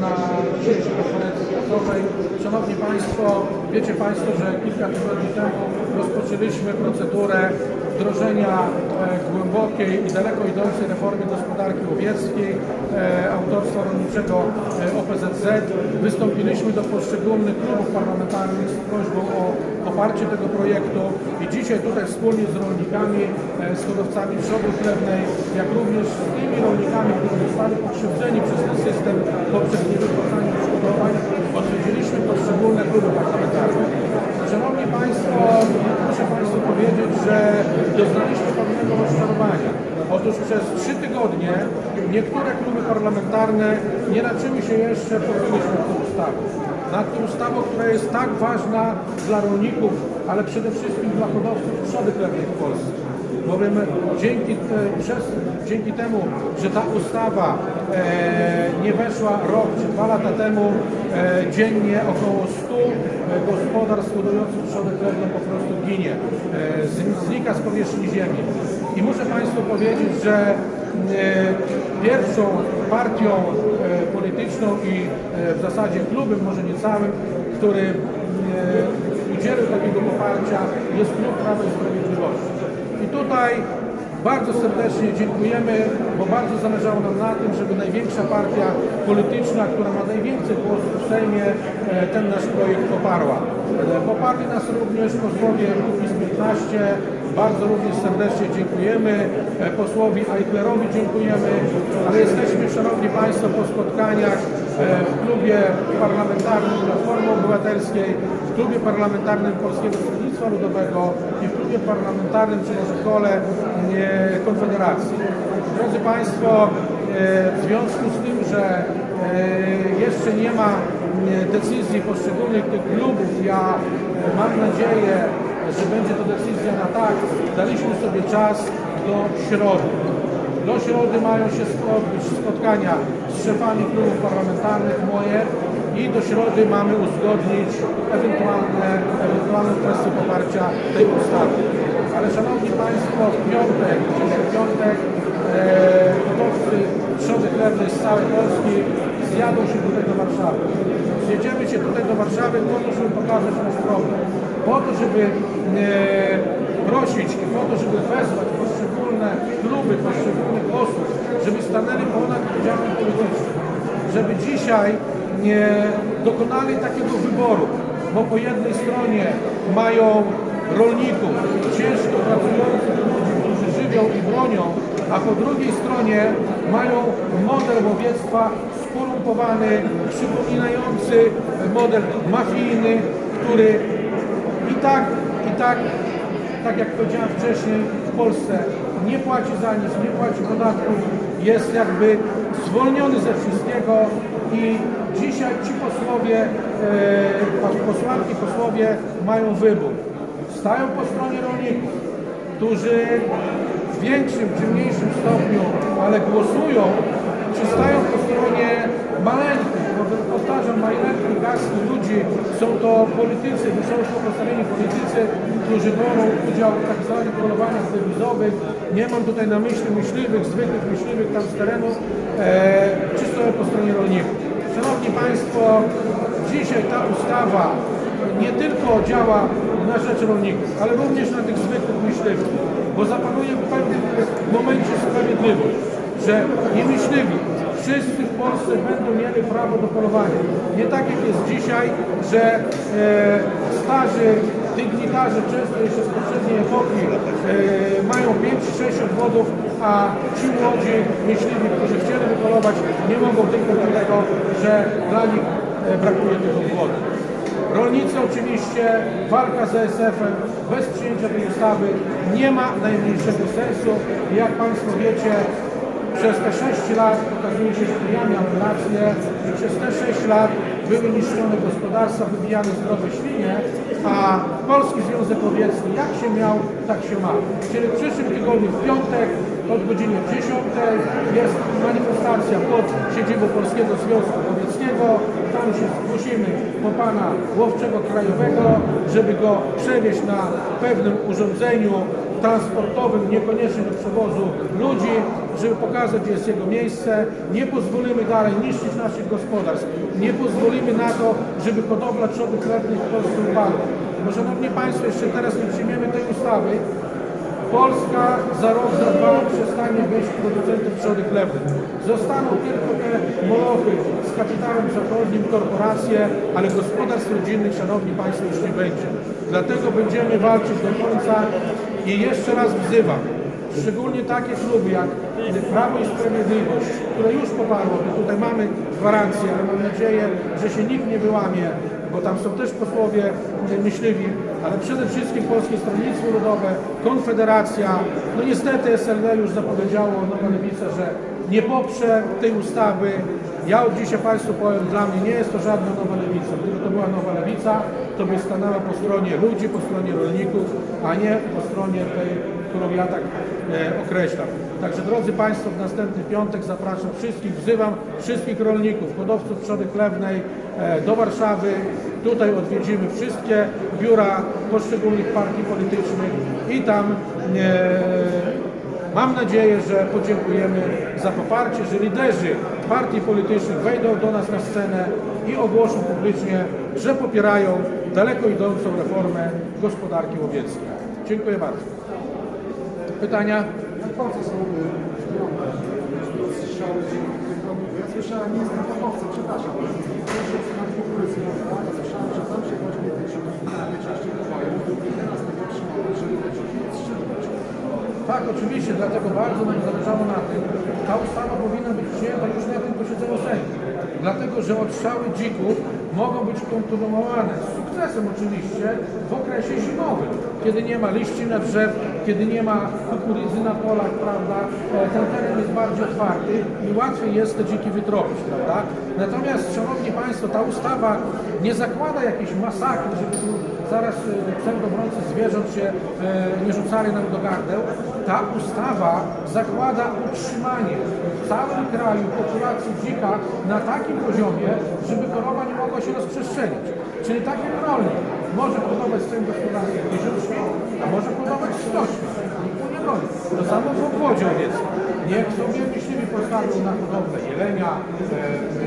na dzisiejszej konferencji prasowej. Szanowni Państwo, wiecie Państwo, że kilka tygodni temu rozpoczęliśmy procedurę wdrożenia e, głębokiej i daleko idącej reformy gospodarki łowieckiej e, autorstwa rolniczego e, OPZZ. Wystąpiliśmy do poszczególnych klubów parlamentarnych z prośbą o poparcie tego projektu dzisiaj tutaj wspólnie z rolnikami, e, z hodowcami trzody chlewnej, jak również z tymi rolnikami, którzy zostali pokrzywdzeni przez ten system poprzez niewypłacanie odszkodowań, odwiedziliśmy poszczególne kluby parlamentarne. Szanowni Państwo, muszę Państwu powiedzieć, że doznaliśmy pewnego rozczarowania. Otóż przez trzy tygodnie niektóre kluby parlamentarne nie raczyły się jeszcze nad tą ustawą. Nad ustawą, która jest tak ważna dla rolników, ale przede wszystkim dla hodowców trzody chlewnej w Polsce. Bowiem dzięki, te- przez, dzięki temu, że ta ustawa e, nie weszła rok czy dwa lata temu, e, dziennie około 100 e, gospodarstw hodujących trzodę chlewną po prostu ginie, e, z- znika z powierzchni ziemi. I muszę Państwu powiedzieć, że e, pierwszą partią e, polityczną i e, w zasadzie klubem, może nie całym, który e, udzielił takiego poparcia jest klub Prawa i Sprawiedliwości. I tutaj bardzo serdecznie dziękujemy, bo bardzo zależało nam na tym, żeby największa partia polityczna, która ma najwięcej głosów w Sejmie, ten nasz projekt poparła. Poparli nas również posłowie Kukiz 15, bardzo również serdecznie dziękujemy. E, Posłowi Eichlerowi dziękujemy, ale jesteśmy, Szanowni Państwo, po spotkaniach e, w klubie parlamentarnym Platformy Obywatelskiej, w klubie parlamentarnym Polskiego Stronnictwa Ludowego i w klubie parlamentarnym, czy może kole Konfederacji. Drodzy Państwo, e, w związku z tym, że jeszcze nie ma decyzji poszczególnych tych klubów, ja mam nadzieję, że będzie to decyzja na tak, daliśmy sobie czas do środy. Do środy mają się spotkania z szefami klubów parlamentarnych moje i do środy mamy uzgodnić ewentualne, ewentualne kwestie poparcia tej ustawy. Ale Szanowni Państwo, w piątek, czyli piątek e, hodowcy trzody chlebnej z całej Polski zjadą się tutaj do Warszawy. Zjedziemy się tutaj do Warszawy po to, żeby pokazać nasz problem. Po to, żeby e, prosić i po to, żeby wezwać poszczególne kluby, poszczególnych osób, żeby stanęli ponad podziałem politycznym. Żeby dzisiaj nie dokonali takiego wyboru, bo po jednej stronie mają rolników, ciężko pracujących ludzi, którzy żywią i bronią, a po drugiej stronie mają model łowiectwa skorumpowany, przypominający model mafijny, który tak, i tak, tak jak powiedziałem wcześniej, w Polsce nie płaci za nic, nie płaci podatków, jest jakby zwolniony ze wszystkiego i dzisiaj ci posłowie, e, posłanki, posłowie mają wybór. Stają po stronie rolników, którzy w większym czy mniejszym stopniu, ale głosują, czy stają po stronie maleńkich, powtarzam, maleńkich garstki ludzi, są to politycy, wysoko postawieni politycy, którzy biorą udział w tak zwanych polowaniach dewizowych. Nie mam tutaj na myśli myśliwych, zwykłych myśliwych tam z terenu, e, czy stoją po stronie rolników. Szanowni Państwo, dzisiaj ta ustawa nie tylko działa na rzecz rolników, ale również na tych zwykłych myśliwych, bo zapanuje w pewnym momencie sprawiedliwość, że nie myśliwi, wszyscy w Polsce będą mieli prawo do polowania. Nie tak jak jest dzisiaj, że e, starzy dygnitarze, często jeszcze z poprzedniej epoki, e, mają 5-6 odwodów, a ci młodzi myśliwi, którzy chcieli wypolować, nie mogą tylko dlatego, że dla nich e, brakuje tych odwodów. Rolnicy oczywiście, walka z ESF-em bez przyjęcia tej ustawy nie ma najmniejszego sensu. Jak Państwo wiecie, przez te 6 lat okazuje się, że mijamy ambulacje i przez te 6 lat były niszczone gospodarstwa, wybijane zdrowe świnie, a Polski Związek Łowiecki jak się miał, tak się ma. Czyli w przyszłym tygodniu w piątek od godziny 10 jest manifestacja pod siedzibą Polskiego Związku Łowieckiego. Tam się zgłosimy po pana łowczego krajowego, żeby go przewieźć na pewnym urządzeniu transportowym, niekoniecznie do przewozu ludzi, żeby pokazać, gdzie jest jego miejsce. Nie pozwolimy dalej niszczyć naszych gospodarstw. Nie pozwolimy na to, żeby hodowla trzody chlebnej w Polsce upadła. Bo Szanowni Państwo, jeszcze teraz nie przyjmiemy tej ustawy, Polska za rok, za dwa przestanie być producentem trzody chlebnej. Zostaną tylko te molochy z kapitałem zachodnim, korporacje, ale gospodarstw rodzinnych, Szanowni Państwo, już nie będzie. Dlatego będziemy walczyć do końca i jeszcze raz wzywam, szczególnie takie kluby jak Prawo i Sprawiedliwość, które już poparło, tutaj mamy gwarancję, ale mam nadzieję, że się nikt nie wyłamie, bo tam są też posłowie myśliwi, ale przede wszystkim Polskie Stronnictwo Ludowe, Konfederacja, no niestety SLD już zapowiedziało, Nowa Lewica, że nie poprze tej ustawy. Ja od dzisiaj Państwu powiem, dla mnie nie jest to żadna Nowa Lewica. Gdyby to była Nowa Lewica, to by stanęła po stronie ludzi, po stronie rolników, a nie po stronie tej, którą ja tak e, określam. Także drodzy Państwo, w następny piątek zapraszam wszystkich, wzywam wszystkich rolników, hodowców trzody chlewnej e, do Warszawy. Tutaj odwiedzimy wszystkie biura poszczególnych partii politycznych i tam e, Mam nadzieję, że podziękujemy za poparcie, że liderzy partii politycznych wejdą do nas na scenę i ogłoszą publicznie, że popierają daleko idącą reformę gospodarki łowieckiej. Dziękuję bardzo. Pytania? Są y, Ja słyszałem, nie jestem fachowcem, przepraszam. Proszę na ale słyszałem, że tam się właśnie te. Tak, oczywiście, dlatego bardzo nam zależało na tym. Ta ustawa powinna być przyjęta już na tym posiedzeniu Sejmu. Dlatego, że odstrzały dzików mogą być kontynuowane z sukcesem oczywiście w okresie zimowym, kiedy nie ma liści na drzew, kiedy nie ma kukurydzy na polach, prawda? E, Ten teren jest bardziej otwarty i łatwiej jest te dziki wytropić, prawda? Natomiast, Szanowni Państwo, ta ustawa nie zakłada jakiejś masakry, żeby tu zaraz e, pseudobrący zwierząt się e, nie rzucali nam do gardeł. Ta ustawa zakłada utrzymanie w całym kraju populacji dzika na takim poziomie, żeby choroba nie mogła się rozprzestrzeniać. Czyli tak jak rolnik może hodować w swoim gospodarstwie 50 świń, a może hodować 100 świń. Nikt mu nie broni. To samo w obwodzie owieckim. Niech sobie myśliwi postawią na hodowlę jelenia,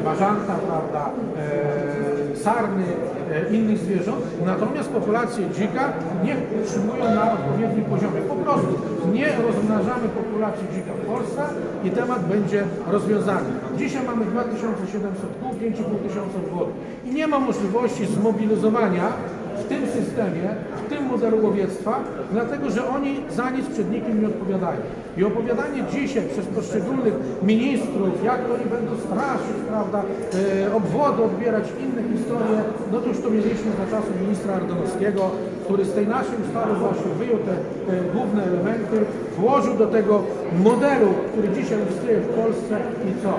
e, bażanta, prawda, e, sarny, e, innych zwierząt, natomiast populację dzika niech utrzymują na odpowiednim poziomie. Po prostu nie rozmnażamy populacji dzika w Polsce i temat będzie rozwiązany. Dzisiaj mamy 2700 kół, 5,5 tysiąca obwodów i nie ma możliwości zmobilizowania w tym systemie, w tym modelu łowiectwa, dlatego że oni za nic przed nikim nie odpowiadają. I opowiadanie dzisiaj przez poszczególnych ministrów, jak oni będą straszyć, prawda, e, obwody odbierać, inne historie, no to już to mieliśmy za czasów ministra Ardanowskiego, który z tej naszej ustawy właśnie wyjął te, te główne elementy, włożył do tego modelu, który dzisiaj istnieje w Polsce i co?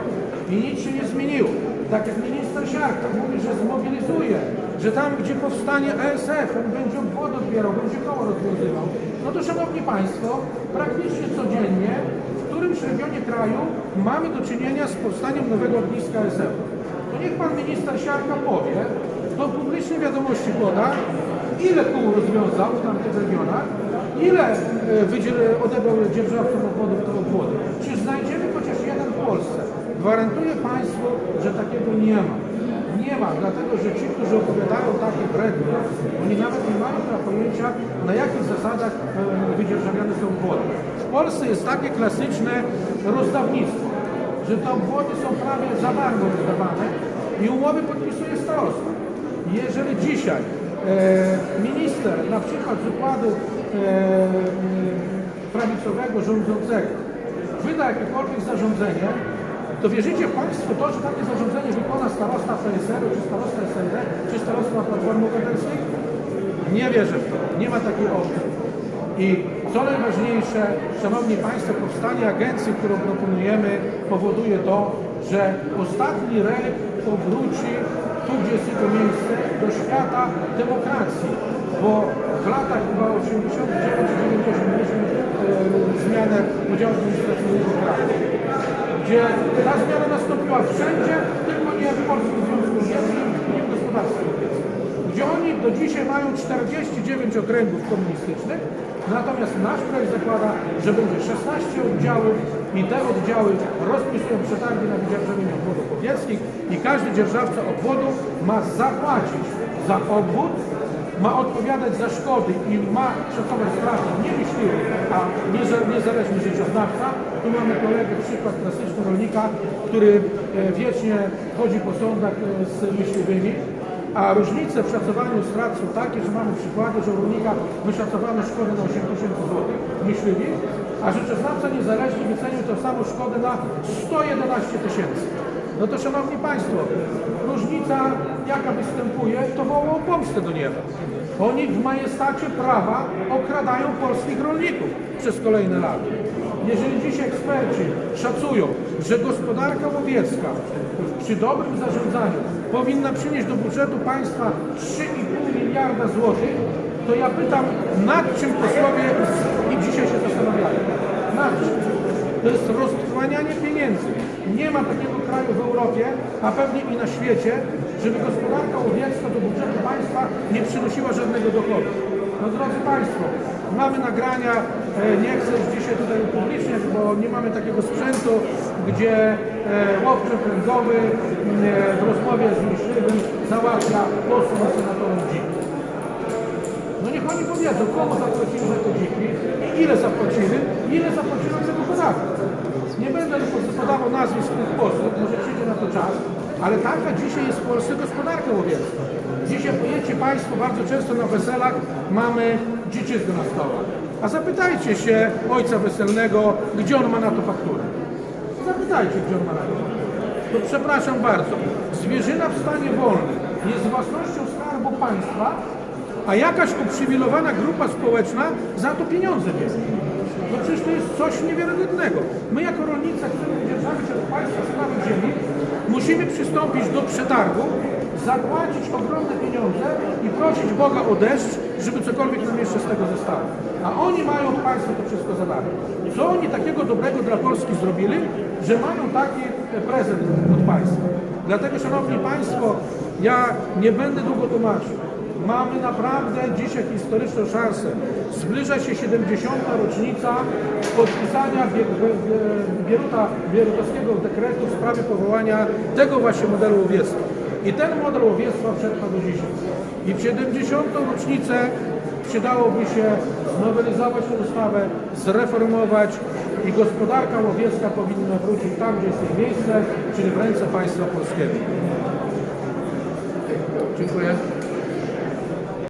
I nic się nie zmieniło. Tak jak minister Siarka mówi, że zmobilizuje, że tam, gdzie powstanie ESF, on będzie obwody odbierał, będzie koło rozwiązywał. No to, Szanowni Państwo, praktycznie codziennie kraju mamy do czynienia z powstaniem nowego ogniska ESF. To niech Pan Minister Siarka powie, do publicznej wiadomości poda, ile kół rozwiązał w tamtych regionach, ile e, odebrał dzierżawcom obwodów do obwody. Czy znajdziemy chociaż jeden w Polsce? Gwarantuję Państwu, że takiego nie ma. Nie ma, dlatego że ci, którzy opowiadają takie brednie, oni nawet nie mają pojęcia, na jakich zasadach e, wydzierżawiane są obwody. W Polsce jest takie klasyczne rozdawnictwo, że te obwody są prawie za darmo rozdawane i umowy podpisuje starosta. Jeżeli dzisiaj e, minister, na przykład z układu e, prawicowego rządzącego, wyda jakiekolwiek zarządzenie, to wierzycie Państwo to, że takie zarządzenie wykona starosta PSR-u, czy starosta SLD, czy starosta Platformy Obywatelskiej? Nie wierzę w to. Nie ma takiej opcji. I co najważniejsze, Szanowni Państwo, powstanie agencji, którą proponujemy, powoduje to, że ostatni relikt powróci tu, gdzie jest jego miejsce, do świata demokracji. Bo w latach chyba 89-90 mieliśmy e, zmianę podziału administracyjnego kraju gdzie ta zmiana nastąpiła wszędzie, tylko nie w Polskim Związku Łowieckim, nie w gospodarstwie. Gdzie oni do dzisiaj mają 49 okręgów komunistycznych Natomiast nasz projekt zakłada, że będzie 16 oddziałów i te oddziały rozpisują przetargi na wydzierżawienie obwodów powietrznych i każdy dzierżawca obwodu ma zapłacić za obwód, ma odpowiadać za szkody i ma szacować straty nie myśliwy, a niezależny życioznawca. Tu mamy kolegę, przykład klasyczny rolnika, który e, wiecznie chodzi po sądach e, z myśliwymi, a różnice w szacowaniu strat są takie, że mamy przykłady, że u rolnika wyszacowano szkody na 8 tysięcy złotych myśliwi, a rzeczoznawca niezależny wycenił tę samą szkodę na 111 tysięcy. No to szanowni Państwo, różnica jaka występuje, to woła o pomstę do nieba. Oni w majestacie prawa okradają polskich rolników przez kolejne lata. Jeżeli dziś eksperci szacują, że gospodarka łowiecka przy dobrym zarządzaniu powinna przynieść do budżetu państwa 3,5 miliarda złotych, to ja pytam, nad czym posłowie i dzisiaj się zastanawiają? Nad czym? To jest roztrwanianie pieniędzy. Nie ma takiego kraju w Europie, a pewnie i na świecie, żeby gospodarka łowiecka do budżetu państwa nie przynosiła żadnego dochodu. No drodzy Państwo, mamy nagrania, e, nie chcę już dzisiaj tutaj upubliczniać, bo nie mamy takiego sprzętu, gdzie e, łowczy pręgowy e, w rozmowie z myśliwym załatwia posłom senatorom dziki. No niech oni powiedzą, komu zapłacili za te dziki, i ile zapłacili, ile zapłacili za tego podatku. Nie będę podawał nazwisk tych posłów, może przyjdzie na to czas, ale taka dzisiaj jest w Polsce gospodarka łowiecka. Dzisiaj pojecie Państwo bardzo często na weselach mamy dziczyzny na stołach. A zapytajcie się ojca weselnego, gdzie on ma na to fakturę. Zapytajcie, gdzie on ma na to przepraszam bardzo, zwierzyna w stanie wolnym jest własnością Skarbu Państwa, a jakaś uprzywilejowana grupa społeczna za to pieniądze bierze. No przecież to jest coś niewiarygodnego. My jako rolnicy, chcemy dzierżawić od państwa sprawy ziemi, musimy przystąpić do przetargu, zapłacić ogromne pieniądze i prosić Boga o deszcz, żeby cokolwiek nam jeszcze z tego zostało. A oni mają od państwa to wszystko za darmo. Co oni takiego dobrego dla Polski zrobili, że mają taki prezent od państwa? Dlatego, Szanowni Państwo, ja nie będę długo tłumaczył. Mamy naprawdę dzisiaj historyczną szansę. Zbliża się 70. rocznica podpisania Bie- Bie- Bie- Bieruta, Bierutowskiego dekretu w sprawie powołania tego właśnie modelu łowiectwa. I ten model łowiectwa przetrwa do dzisiaj. I w 70. rocznicę przydałoby się znowelizować tę ustawę, zreformować i gospodarka łowiecka powinna wrócić tam, gdzie jest jej miejsce, czyli w ręce państwa polskiego. Dziękuję.